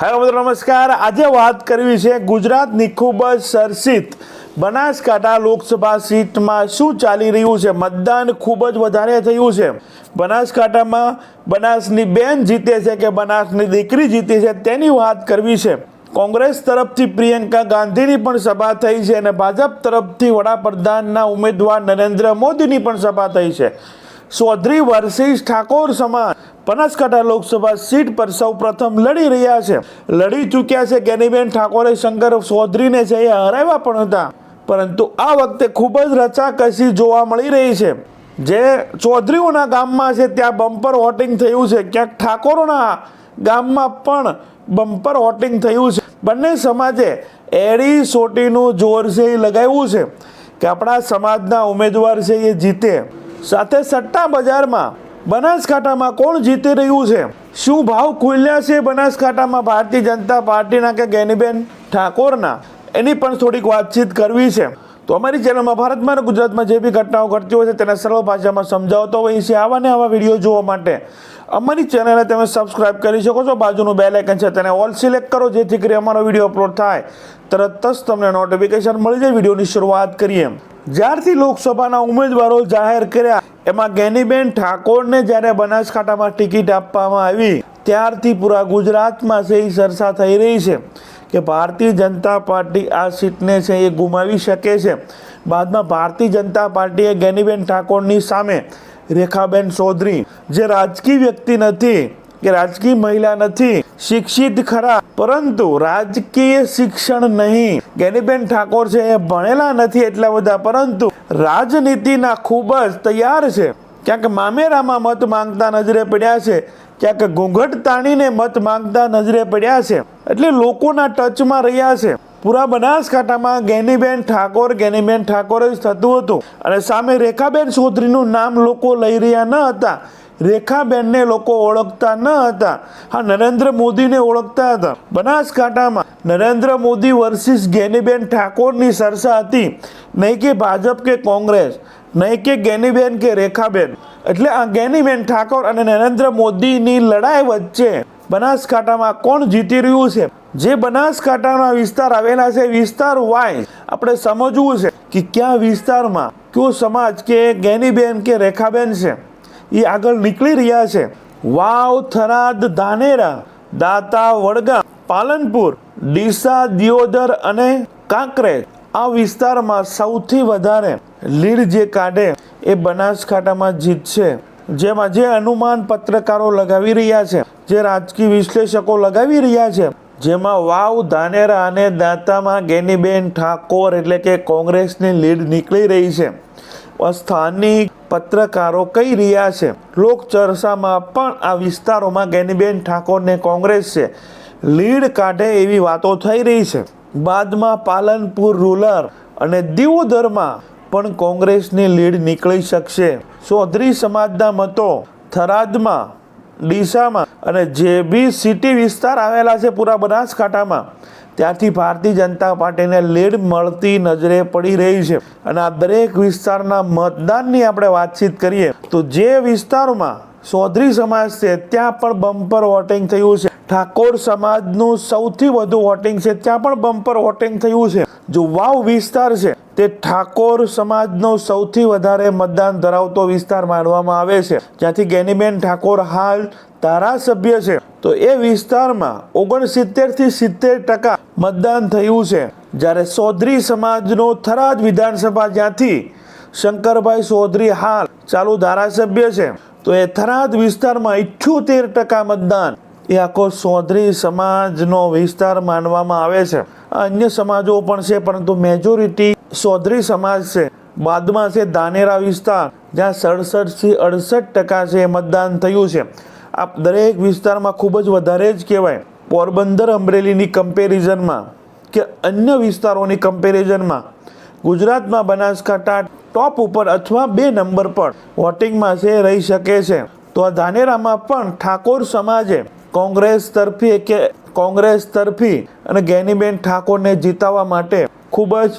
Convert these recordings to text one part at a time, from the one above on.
Hello મિત્રો, નમસ્કાર. આજે વાત કરવી છે ગુજરાતની ખૂબ જ સરસિત બનાસકાંઠા લોકસભા સીટમાં શું ચાલી રહ્યું છે? મતદાન ખૂબ જ વધારે થયું છે. બનાસકાંઠામાં બનાસની બેન જીતે છે કે બનાસની દીકરી જીતી છે તેની વાત કરવી છે. કોંગ્રેસ તરફથી પ્રિયંકા ગાંધીની પણ સભા થઈ છે અને ભાજપ તરફથી વડાપ્રધાનના ઉમેદવાર નરેન્દ્ર મોદીની પણ સભા થઈ છે. ચૌધરી વર્સિસ ઠાકોર સમાજ. બનાસકાંઠા લોકસભા સીટ પર સૌ પ્રથમ લડી રહ્યા છે. લડી ચૂક્યા છે ગેનીબેન ઠાકોરે શંકર ચૌધરીને છે એ હરાવ્યા પણ હતા. પરંતુ આ વખતે ખૂબ જ રચાકસી જોવા મળી રહી છે. જે ચૌધરીઓના ગામમાં છે ત્યાં બમ્પર વોટિંગ થયું છે. ક્યાંક ઠાકોરોના ગામમાં પણ બમ્પર વોટિંગ થયું છે. બંને સમાજે એડી સોટીનું જોર છે એ લગાવ્યું છે કે આપણા સમાજના ઉમેદવાર છે એ જીતે. સાથે સટ્ટા બજારમાં બનાસકાંઠામાં કોણ જીતી રહ્યું છે? શું ભાવ ખુલ્યા છે બનાસકાંઠામાં ભારતીય જનતા પાર્ટીના કે ગેનીબેન ઠાકોરના? એની પણ થોડીક વાતચીત કરવી છે. તો અમારી ચેનલમાં ભારતમાં અને ગુજરાતમાં જે બી ઘટનાઓ ઘટતી હોય છે તેને સરળ ભાષામાં સમજાવતો હોય છે. આવા ને આવા વીડિયો જોવા માટે અમારી ચેનલને તમે સબસ્ક્રાઇબ કરી શકો છો. બાજુનું બે આઇકન છે તેને ઓલ સિલેક્ટ કરો, જેથી કરી અમારો વીડિયો અપલોડ થાય. તરત જ તમને નોટિફિકેશન મળી જાય. વિડીયોની શરૂઆત કરીએ. જ્યારથી લોકસભાના ઉમેદવારો જાહેર કર્યા, એમાં ગેનીબેન ઠાકોરને જ્યારે બનાસકાંઠામાં ટિકિટ આપવામાં આવી, ત્યારથી પૂરા ગુજરાતમાં છે એ ચર્ચા થઈ રહી છે કે ભારતીય જનતા પાર્ટી આ સીટને છે એ ગુમાવી શકે છે. બાદમાં ભારતીય જનતા પાર્ટીએ ગેનીબેન ઠાકોરની સામે રેખાબેન ચૌધરી, જે રાજકીય વ્યક્તિ નથી કે રાજકીય મહિલા નથી, શિક્ષિત ખરા, પરંતુ રાજકીય શિક્ષણ નહીં. ગેનીબેન ઠાકોર છે, એ ભણેલા નથી એટલા બધા, પરંતુ રાજનીતિના ખૂબ જ તૈયાર છે. ક્યાંક મામેરામાં મત માંગતા નજરે પડ્યા છે, ક્યાંક ઘૂંઘટ તાણીને મત માંગતા નજરે પડ્યા છે. એટલે લોકોના ટચમાં રહ્યા છે. પૂરા બનાસકાંઠામાં ગેનીબેન ઠાકોર ગેનીબેન ઠાકોર જ થતું હતું. અને સામે રેખાબેન ચૌધરીનું નામ લોકો લઈ રહ્યા ન હતા. રેખાબેનને લોકો ઓળખતા ન હતા. હા, નરેન્દ્ર મોદીને ઓળખતા હતા. બનાસકાંઠામાં નરેન્દ્ર મોદી વર્સિસ ગેનીબેન ઠાકોરની સરસા હતી. નહીં કે ભાજપ કે કોંગ્રેસ, નહીં કે ગેનીબેન કે રેખાબેન. એટલે આ ગેનીબેન ઠાકોર અને નરેન્દ્ર મોદીની લડાઈ વચ્ચે બનાસકાંઠામાં કોણ જીતી રહ્યું છે? જે બનાસકાંઠાના વિસ્તાર આવેલા છે, વિસ્તાર વાય. આપણે સમજવું છે કે કયા વિસ્તારમાં કયો સમાજ કે ગેનીબેન કે રેખાબેન છે? એ આગળ નીકળી રહ્યા છે. વાવ થરાદ ધાનેરા, દાતા વડગામ પાલનપુર, ડીસા, દિયોદર અને કાંકરેજ આ વિસ્તારમાં સૌથી વધારે લીડ જે કાઢે એ બનાસકાંઠામાં જીતશે જેમાં જે અનુમાન પત્રકારો લગાવી રહ્યા છે, જે રાજકીય વિશ્લેષકો લગાવી રહ્યા છે, જેમાં વાવ, ધાનેરા અને દાંતામાં ગેનીબેન ઠાકોર એટલે કે કોંગ્રેસની લીડ નીકળી રહી છે. સ્થાનિક પત્રકારો કહી રહ્યા છે, લોકચર્ચામાં પણ આ વિસ્તારોમાં ગેનીબેન ઠાકોરને કોંગ્રેસ છે. લીડ કાઢે એવી વાતો થઈ રહી છે. બાદમાં પાલનપુર રૂરલ અને દિવોદરમાં પણ કોંગ્રેસની લીડ નીકળી શકશે. ચૌધરી સમાજના મતો થરાદમાં, ડીસામાં અને જે બી સિટી વિસ્તાર આવેલા છે, પૂરા બનાસકાંઠામાં ત્યાંથી ભારતીય જનતા પાર્ટીને લીડ મળતી નજરે પડી રહી છે. અને આ દરેક વિસ્તારના મતદાનની આપણે વાતચીત કરીએ, તો જે વિસ્તારોમાં ચૌધરી સમાજ છે, ત્યાં પણ બમ્પર વોટિંગ થયું છે. ઠાકોર સમાજનું સૌથી વધુ વોટિંગ છે, ત્યાં પણ બમ્પર વોટિંગ થયું છે. જો વાવ વિસ્તાર છે, તે ઠાકોર સમાજનો સૌથી વધારે મતદાન ધરાવતો વિસ્તાર માનવામાં આવે છે. જ્યાંથી ગેનીબેન ઠાકોર હાલ ધારાસભ્ય છે. તો એ વિસ્તારમાં ઓગણસિત્તેરથી સિત્તેર ટકા મતદાન થયું છે. જ્યારે ચૌધરી સમાજનો થરાદ વિધાનસભા જ્યાંથી શંકરભાઈ ચૌધરી હાલ ચાલુ ધારાસભ્ય છે. તો એ થરાદ વિસ્તારમાં ઇઠ્યોતેર ટકા મતદાન એ આખો સોધરી સમાજનો વિસ્તાર માનવામાં આવે છે. અન્ય સમાજો પણ છે, પરંતુ મેજોરિટી સોધરી સમાજ છે. બાદમાં છે, ધાનેરા વિસ્તાર, જ્યાં સડસઠથી અડસઠ ટકા છે મતદાન થયું છે. આ દરેક વિસ્તારમાં ખૂબ જ વધારે જ કહેવાય. પોરબંદર અમરેલીની કમ્પેરિઝનમાં કે અન્ય વિસ્તારોની કમ્પેરિઝનમાં ગુજરાતમાં બનાસકાંઠા ટોપ ઉપર અથવા બે નંબર પર વોટિંગમાં છે, રહી શકે છે. તો આ ધાનેરામાં પણ ઠાકોર સમાજે કોંગ્રેસ તરફી કે કોંગ્રેસ તરફી અને ગેનીબેન ઠાકોરને જીતાવવા માટે ખૂબ જ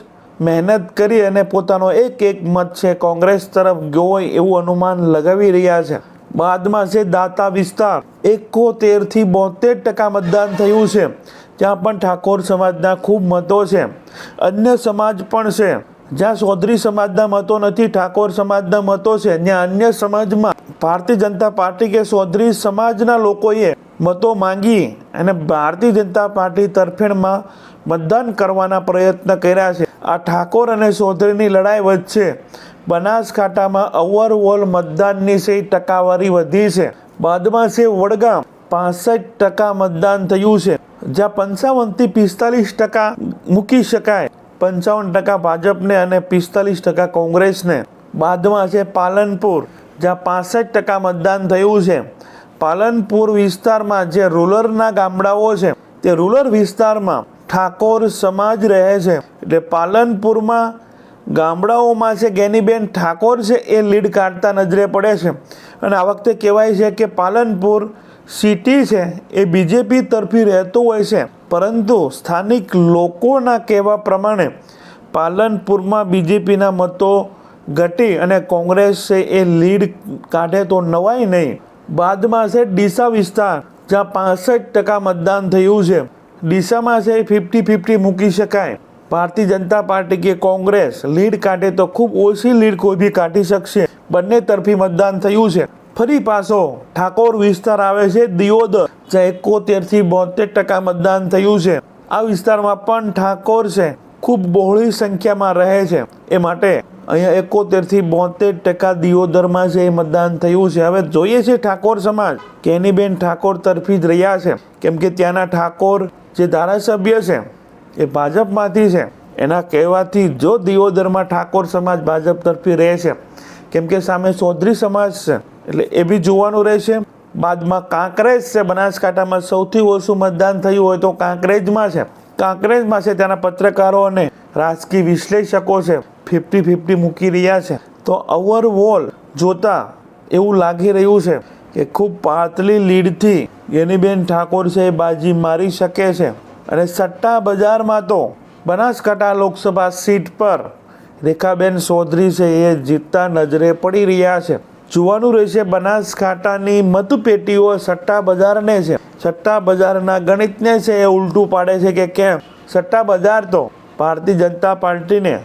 મહેનત કરી અને પોતાનો એક એક મત છે કોંગ્રેસ તરફ ગયો હોય એવું અનુમાન લગાવી રહ્યા છે. બાદમાં છે દાતા વિસ્તાર. એકોતેરથી બોતેર ટકા મતદાન થયું છે. ત્યાં પણ ઠાકોર સમાજના ખૂબ મતો છે. અન્ય સમાજ પણ છે. જ્યાં ચૌધરી સમાજના મતો નથી, ઠાકોર સમાજના મતો છે, ત્યાં અન્ય સમાજમાં ભારતીય જનતા પાર્ટી કે ચૌધરી સમાજના લોકોએ મતો માંગી અને ભારતીય જનતા પાર્ટી તરફેણમાં મતદાન કરવાના પ્રયત્ન કર્યા છે. આ ઠાકોર અને ચૌધરીની લડાઈ વચ્ચે બનાસકાંઠામાં ઓવરઓલ મતદાનની છે ટકાવારી વધી છે. બાદમાં છે વડગામ પાસઠ ટકા મતદાન થયું છે, જ્યાં પંચાવનથી પિસ્તાલીસ ટકા મૂકી શકાય. પંચાવન ટકા ભાજપને અને પિસ્તાલીસ ટકા કોંગ્રેસને. બાદમાં છે પાલનપુર, જ્યાં પાસઠ ટકા મતદાન થયું છે. પાલનપુર વિસ્તારમાં જે રૂરલના ગામડાઓ છે, તે રૂરલ વિસ્તારમાં ઠાકોર સમાજ રહે છે. એટલે પાલનપુરમાં ગામડાઓમાં છે ગેનીબેન ઠાકોર છે, એ લીડ કાઢતા નજરે પડે છે. અને આ વખતે કહેવાય છે કે પાલનપુર સિટી છે, એ બીજેપી તરફી રહેતો હોય છે. પરંતુ સ્થાનિક લોકોના કહેવા પ્રમાણે પાલનપુરમાં બીજેપીના મતો ઘટી અને કોંગ્રેસ એ લીડ કાઢે તો નવાય નહીં. બાદમાં છે, ડીસા વિસ્તાર, જ્યાં પાસઠ ટકા મતદાન થયું છે. ડીસામાં છે ફિફ્ટી ફિફ્ટી મૂકી શકાય. ભારતીય જનતા પાર્ટી કે કોંગ્રેસ, લીડ કાઢે તો ખૂબ ઓછી લીડ કોઈ બી કાઢી શકશે. બંને તરફી મતદાન થયું છે. ફરી પાછો ઠાકોર વિસ્તાર આવે છે દિયોદર, જ્યાં એકોતેરથી બોતેર ટકા મતદાન થયું છે. આ વિસ્તારમાં પણ ઠાકોર છે. ખૂબ બહોળી સંખ્યામાં રહે છે. એ માટે અહીંયા એકોતેરથી બોતેર ટકા દિયોદરમાં એ મતદાન થયું છે. હવે જોઈએ છે ઠાકોર સમાજ કે એની બેન ઠાકોર તરફી જ રહ્યા છે. કેમ કે ત્યાંના ઠાકોર જે ધારાસભ્ય છે, એ ભાજપમાંથી છે. એના કહેવાથી જો દિયોદરમાં ઠાકોર સમાજ ભાજપ તરફી રહે છે. કેમ કે સામે ચૌધરી સમાજ છે. એટલે એ બી જોવાનું રહેશે. બાદમાં કાંકરેજ છે, બનાસકાંઠામાં સૌથી ઓછું મતદાન થયું હોય તો કાંકરેજમાં છે. કાંકરેજમાં છે ત્યાંના પત્રકારો અને રાજકીય વિશ્લેષકો છે, ફિફ્ટી ફિફ્ટી મૂકી રહ્યા છે. તો ઓવરઓલ જોતા એવું લાગી રહ્યું છે કે ખૂબ પાતળી લીડથી ગેનીબેન ઠાકોર છે એ બાજી મારી શકે છે. અને સટ્ટા બજારમાં તો બનાસકાંઠા લોકસભા સીટ પર રેખાબેન ચૌધરી છે એ જીતતા નજરે પડી રહ્યા છે. જોવાનું રહેશે, બનાસકાંઠાની મતપેટીઓ સટ્ટા બજારને છે. સટ્ટા બજારના ગણિતને છે એ ઉલટું પાડે છે કે કેમ? સટ્ટા બજાર તો ભારતીય જનતા પાર્ટીને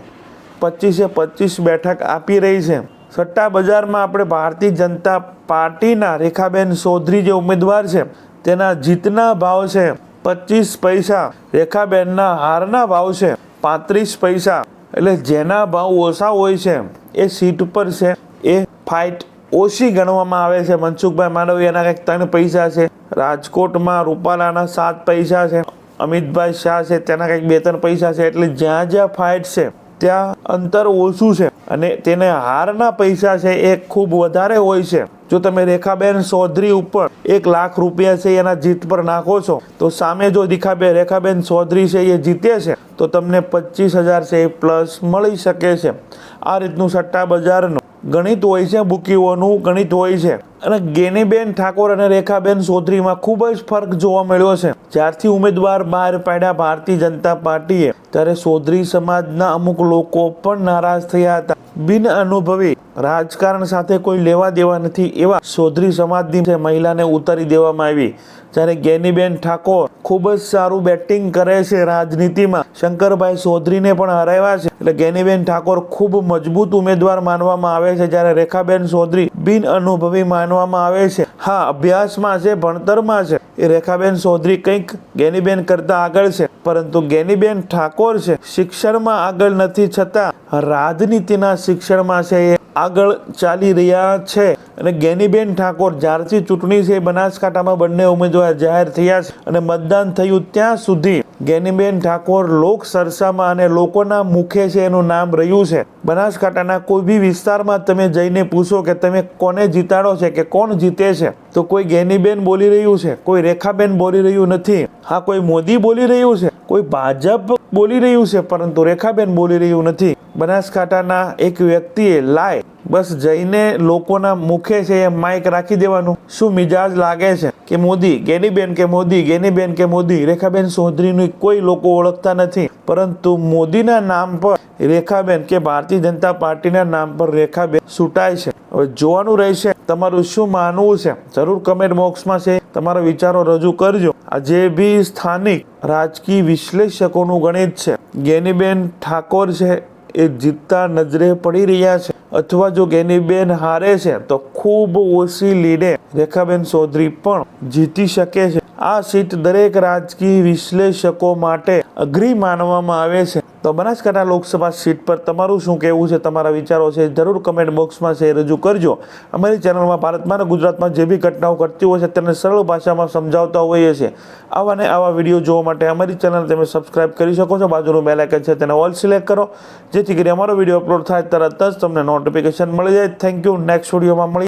પચીસે પચીસ બેઠક આપી રહી છે. સટ્ટા બજારમાં આપણે ભારતીય જનતા પાર્ટીના રેખાબેન ચૌધરી જે ઉમેદવાર છે, તેના જીતના ભાવ છે પચીસ પૈસા. રેખાબેનના હારના ભાવ છે પાંત્રીસ પૈસા. એટલે જેના ભાવ ઓછા હોય છે, એ સીટ ઉપર છે એ ફાઇટ ઓછી ગણવામાં આવે છે. મનસુખભાઈ માંડવિયાના કંઈક ત્રણ પૈસા છે. રાજકોટમાં રૂપાલાના સાત પૈસા છે. અમિતભાઈ શાહ છે, તેના કંઈક બે ત્રણ પૈસા છે. એટલે જ્યાં જ્યાં ફાઇટ છે, ત્યાં અંતર ઓછું છે. અને તેને હારના પૈસા છે એ ખૂબ વધારે હોય છે. જો તમે રેખાબેન ચૌધરી ઉપર એક લાખ રૂપિયા છે એના જીત પર નાખો છો, તો સામે જો દીખાબે રેખાબેન ચૌધરી છે એ જીતે છે, તો તમને પચીસ હજાર છે એ પ્લસ મળી શકે છે. આ રીતનું સટ્ટા બજારનું ગણિત હોય છે બુકીઓનું ગણિત હોય છે. અને ગેનીબેન ઠાકોર અને રેખાબેન ચૌધરીમાં ખૂબ જ ફરક જોવા મળ્યો છે. જ્યારથી ઉમેદવાર બહાર પાડ્યા ભારતીય જનતા પાર્ટીએ, ત્યારે ચૌધરી સમાજના અમુક લોકો પણ નારાજ થયા હતા. બિન અનુભવી રાજકારણ સાથે કોઈ લેવા દેવા નથી એવા ચૌધરી સમાજની મહિલાને ઉતારી દેવામાં આવી. જ્યારે ગેનીબેન ઠાકોર ખૂબ જ સારું બેટિંગ કરે છે રાજનીતિમાં, શંકરભાઈ ચૌધરીને પણ હરાવ્યા છે. એટલે ગેનીબેન ઠાકોર ખૂબ મજબૂત ઉમેદવાર માનવામાં આવે છે. જ્યારે રેખાબેન ચૌધરી બિન અનુભવી માનવામાં આવે છે. હા, અભ્યાસમાં છે, ભણતરમાં છે. એ રેખાબેન ચૌધરી કંઈક ગેનીબેન કરતા આગળ છે. પરંતુ ગેનીબેન ઠાકોર છે, શિક્ષણમાં આગળ નથી છતાં રાજનીતિના શિક્ષણમાં છે એ આગળ ચાલી રહ્યા છે. અને ગેનીબેન ઠાકોર જ્યારથી ચૂંટણી છે બનાસકાંઠામાં બંને ઉમેદવાર જાહેર થયા છે. અને મતદાન થયું ત્યાં સુધી ગેનીબેન ઠાકોર લોક સરસામાં અને લોકોના મુખે છે એનું નામ રહ્યું છે. બનાસકાંઠાના કોઈ બી વિસ્તારમાં તમે જઈને પૂછો કે તમે કોને જીતાડો છે કે કોણ જીતે છે? તો કોઈ ગેનીબેન બોલી રહ્યું છે? કોઈ રેખાબેન બોલી રહ્યું નથી? હા, કોઈ મોદી બોલી રહ્યું છે, કોઈ ભાજપ બોલી રહ્યું છે, પરંતુ રેખાબેન બોલી રહ્યું નથી. બનાસકાંઠાના એક વ્યક્તિએ લાય, બસ જઈને લોકોના મુખે છે એ માઇક રાખી દેવાનું. શું મિજાજ લાગે છે કે મોદી, ગેનીબેન કે મોદી, ગેનીબેન કે મોદી? રેખાબેન ચૌધરીની કોઈ લોકો ઓળખતા નથી, પરંતુ મોદીના નામ પર રેખાબેન કે ભારતીય જનતા પાર્ટીના નામ પર રેખાબેન છૂટાય છે. હવે જોવાનું રહેશે, તમારું શું માનવું છે? જરૂર કમેન્ટ બોક્સમાં છે, તમારા વિચારો રજૂ કરજો. આ જે બી સ્થાનિક રાજકીય વિશ્લેષકોનું ગણિત છે. ગેનીબેન ઠાકોર છે, એ જીતતા નજરે પડી રહ્યા છે. અથવા જો ગેનીબેન હારે છે, તો ખૂબ ઓછી લીડે રેખાબેન ચૌધરી પણ જીતી શકે છે. આ સીટ દરેક રાજકીય વિશ્લેષકો માટે અઘરી માનવામાં આવે છે. તો બનાસકાંઠા લોકસભા સીટ પર તમારું શું કહેવું છે? તમારા વિચારો છે? જરૂર કમેન્ટ બોક્સમાં છે, રજૂ કરજો. અમારી ચેનલમાં ભારતમાં અને ગુજરાતમાં જે બી ઘટનાઓ ઘટતી હોય છે, તેને સરળ ભાષામાં સમજાવતા હોઈએ છીએ. આવા ને આવા વીડિયો જોવા માટે અમારી ચેનલ તમે સબસ્ક્રાઇબ કરી શકો છો. બાજુનું બેલ છે, તેને ઓલ સિલેક્ટ કરો. જેથી કરી અમારો વીડિયો અપલોડ થાય, તરત જ તમને નોટિફિકેશન મળી જાય. થેન્ક યુ નેક્સ્ટ વિડીયોમાં મળી